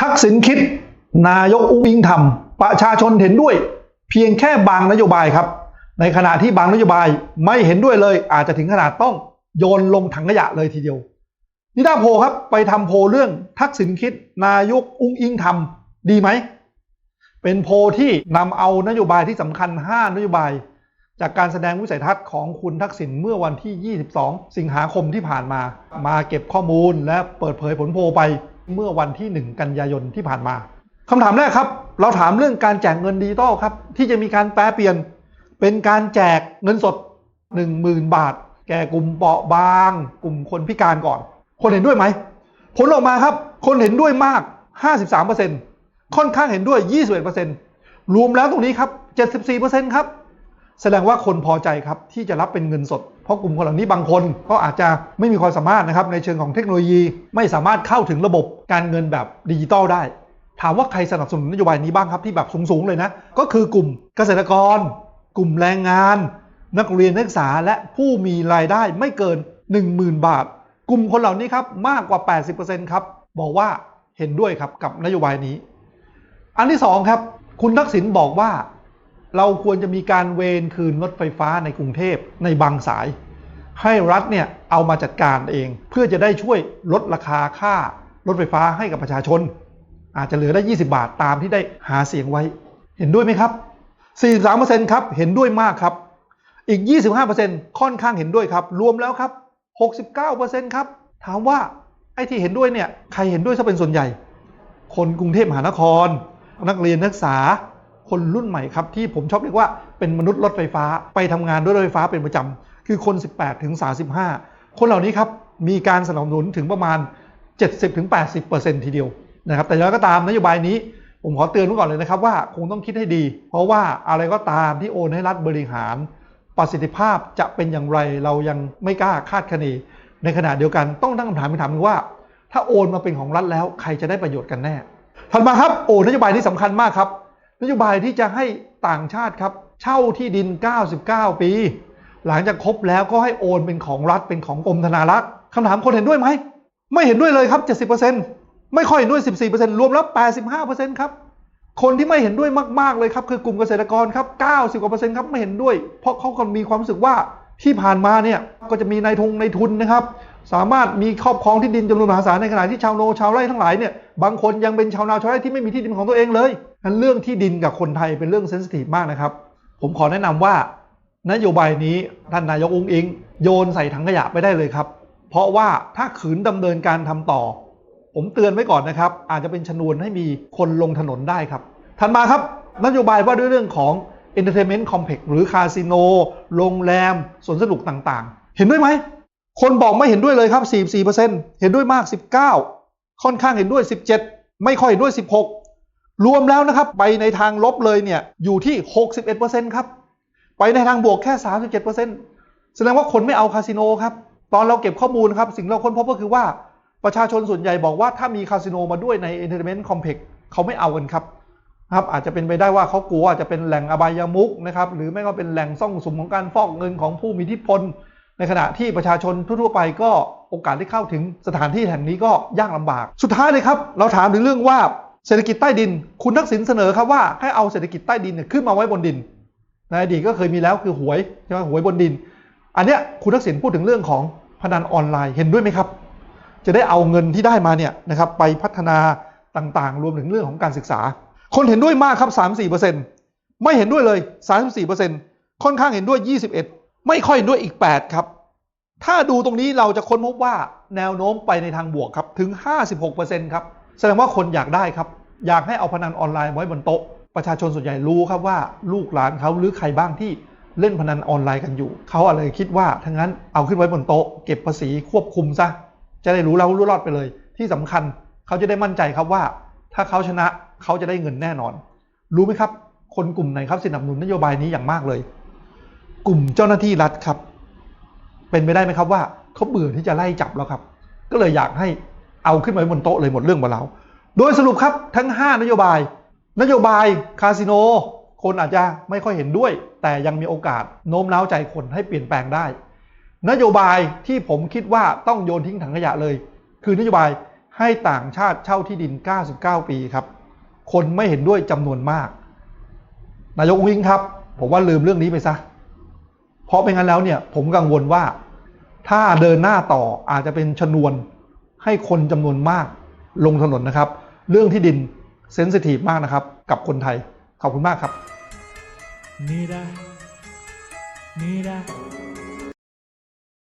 ทักษิณคิด นายกอุ้งอิงทำประชาชนเห็นด้วย เพียงแค่บางนโยบายครับ ในขณะที่บางนโยบายไม่เห็นด้วยเลย อาจจะถึงขนาดต้องโยนลงถังขยะเลยทีเดียวนิดาโพครับ ไปทำโพเรื่องทักษิณคิด นายกอุ้งอิงทำดีไหม เป็นโพที่นำเอานโยบายที่สำคัญ 5 นโยบาย จากการแสดงวิสัยทัศน์ของคุณทักษิณเมื่อวันที่ 22 สิงหาคมที่ผ่านมา มาเก็บข้อมูลและเปิดเผยผลโพลไปเมื่อวันที่ 1 กันยายนที่ผ่านมาคำถามแรกครับ เราถามเรื่องการแจกเงินดิจิตอลครับ ที่จะมีการแปลเปลี่ยน เป็นการแจกเงินสด 10,000 บาท แก่กลุ่มเปราะบาง กลุ่มคนพิการก่อน คนเห็นด้วยไหม ผลออกมาครับ คนเห็นด้วยมาก 53%ค่อนข้างเห็นด้วย 21%รวมแล้วตรงนี้ครับ 74%ครับ แสดงว่าคนพอใจครับที่จะรับเป็นเงินสด เพราะกลุ่มคนเหล่านี้บางคนก็อาจจะไม่มีความสามารถนะครับในเชิงของเทคโนโลยี ไม่สามารถเข้าถึงระบบการเงินแบบดิจิตอลได้ ถามว่าใครสนับสนุนนโยบายนี้บ้างครับที่แบบสูงๆเลยนะ ก็คือกลุ่มเกษตรกร กลุ่มแรงงาน นักเรียนนักศึกษาและผู้มีรายได้ไม่เกิน 10,000 บาท กลุ่มคนเหล่านี้ครับมากกว่า 80%ครับบอกว่าเห็นด้วยครับกับนโยบายนี้ อันที่สองครับคุณทักษิณบอกว่า เราควรจะมีการเวนคืนรถไฟฟ้าในกรุงเทพในบางสาย ให้รัฐเนี่ยเอามาจัดการเอง เพื่อจะได้ช่วยลดราคาค่ารถไฟฟ้าให้กับประชาชน อาจจะเหลือได้ 20 บาทตามที่ได้หาเสียงไว้ เห็นด้วยไหมครับ 43%ครับเห็นด้วยมากครับ อีก 25%ค่อนข้างเห็นด้วยครับ รวมแล้วครับ 69%ครับ ถามว่าไอ้ที่เห็นด้วยเนี่ยใครเห็นด้วยซะเป็นส่วนใหญ่ คนกรุงเทพมหานคร นักเรียนนักศึกษา คนรุ่นใหม่ครับที่ผมชอบเรียกว่าเป็นมนุษย์รถไฟฟ้าไปทำงานด้วยรถไฟฟ้าเป็นประจำคือคน 18 ถึง 35 คนเหล่านี้ครับมีการสนับสนุนถึงประมาณ 70ถึง80ทีเดียวนะครับแต่แล้วก็ตามนโยบายนี้ผมขอเตือนไว้ก่อนเลยนะครับว่าคงต้องคิดให้ดี เพราะว่าอะไรก็ตามที่โอนให้รัฐบริหาร ประสิทธิภาพจะเป็นอย่างไรเรายังไม่กล้าคาดคะเนในขณะเดียวกันต้องตั้งคำถามคำถามนึงว่า ถ้าโอนมาเป็นของรัฐแล้วใครจะได้ประโยชน์กันแน่ถัดมาครับโอ้นโยบายนี้สำคัญมากครับ นโยบายที่จะให้ต่างชาติครับ เช่าที่ดิน 99 ปี หลังจากครบแล้วก็ให้โอนเป็นของรัฐเป็นของกรมธนารักษ์คำถามคนเห็นด้วยไหม ไม่เห็นด้วยเลยครับ 70%ไม่ค่อยเห็นด้วย 14%รวมแล้ว 85%ครับคนที่ไม่เห็นด้วยมาก ๆ เลยครับ คือกลุ่มเกษตรกรครับ 90กว่าเปอร์เซ็นต์ครับไม่เห็นด้วย เพราะเขาก็มีความรู้สึกว่าที่ผ่านมาเนี่ยก็จะมีนายทงนายทุนนะครับ สามารถมีครอบครองที่ดินจำนวนมหาศาลในขณะที่ชาวโนชาวไร่ทั้งหลายเนี่ยบางคนยังเป็นชาวนาชาวไร่ที่ไม่มีที่ดินของตัวเองเลยนั้นเรื่องที่ดินกับคนไทยเป็นเรื่องเซนซิทีฟมากนะครับ ผมขอแนะนำว่านโยบายนี้ท่านนายกองค์อิง โยนใส่ถังขยะไปได้เลยครับ เพราะว่าถ้าขืนดำเนินการทำต่อ ผมเตือนไว้ก่อนนะครับ อาจจะเป็นชนวนให้มีคนลงถนนได้ครับถัดมาครับนโยบายว่าด้วยเรื่องของ Entertainment Complex หรือคาสิโนโรงแรมสวนสนุกต่างๆ เห็นด้วยไหม คนบอกไม่เห็นด้วยเลยครับ 44%เห็นด้วยมาก 19 ค่อนข้างเห็นด้วย 17 ไม่ค่อยเห็นด้วย 16 รวมแล้วนะครับ ไปในทางลบเลยเนี่ยอยู่ที่ 61%ครับ ไปในทางบวกแค่ 37%แสดงว่าคนไม่เอาคาสิโนครับ ตอนเราเก็บข้อมูลครับ สิ่งเราค้นพบก็คือว่าประชาชนส่วนใหญ่บอกว่าถ้ามีคาสิโนมาด้วยใน Entertainment Complex เขาไม่เอากันครับครับอาจจะเป็นไปได้ว่าเขากลัวอาจจะเป็นแหล่งอบายามุกนะครับหรือไม่ก็เป็นแหล่งซ่องสุมของการฟอกเงินของผู้มีอิทธิพล ในขณะที่ประชาชนทั่วไปก็โอกาสได้เข้าถึงสถานที่แห่งนี้ก็ยากลำบาก สุดท้ายเลยครับ เราถามถึงเรื่องว่าเศรษฐกิจใต้ดิน คุณทักษิณเสนอครับว่าให้เอาเศรษฐกิจใต้ดินเนี่ยขึ้นมาไว้บนดินในอดีตก็เคยมีแล้วคือหวยใช่ไหมหวยบนดิน อันเนี้ยคุณทักษิณพูดถึงเรื่องของพนันออนไลน์เห็นด้วยไหมครับ จะได้เอาเงินที่ได้มาเนี่ยนะครับไปพัฒนาต่างๆ รวมถึงเรื่องของการศึกษา คนเห็นด้วยมากครับ 3-4%ไม่เห็นด้วยเลย 34%ค่อนข้างเห็นด้วย 21 ไม่ค่อยด้วยอีก 8 ครับ ถ้าดูตรงนี้เราจะค้นพบว่าแนวโน้มไปในทางบวกครับถึง 56%ครับ แสดงว่าคนอยากได้ครับ อยากให้เอาพนันออนไลน์ไว้บนโต๊ะ ประชาชนส่วนใหญ่รู้ครับว่าลูกหลานเขาหรือใครบ้างที่เล่นพนันออนไลน์กันอยู่ เขาอะไรคิดว่าทั้งนั้นเอาขึ้นไว้บนโต๊ะ เก็บภาษีควบคุมซะ จะได้รู้แล้วรู้รอดไปเลย ที่สำคัญเขาจะได้มั่นใจครับว่า ถ้าเขาชนะเขาจะได้เงินแน่นอน รู้ไหมครับ คนกลุ่มไหนครับสนับสนุนนโยบายนี้อย่างมากเลย กลุ่มเจ้าหน้าที่รัฐครับ เป็นไปได้ไหมครับว่าเขาเบื่อที่จะไล่จับแล้วครับ ก็เลยอยากให้เอาขึ้นมาไว้บนโต๊ะเลยหมดเรื่องหมดแล้วโดยสรุปครับทั้ง 5 นโยบาย นโยบายคาสิโน คนอาจจะไม่ค่อยเห็นด้วย แต่ยังมีโอกาสโน้มน้าวใจคนให้เปลี่ยนแปลงได้ นโยบายที่ผมคิดว่าต้องโยนทิ้งถังขยะเลย คือนโยบายให้ต่างชาติเช่าที่ดิน 99 ปีครับ คนไม่เห็นด้วยจำนวนมาก นายกอุ้งครับ ผมว่าลืมเรื่องนี้ไปซะ เพราะไม่งั้นแล้วเนี่ย ผมกังวลว่า ถ้าเดินหน้าต่ออาจจะเป็นชนวนให้คนจำนวนมากลงถนนนะครับ เรื่องที่ดินเซนซิทีฟมากนะครับ กับคนไทย ขอบคุณมากครับ Mira, mira,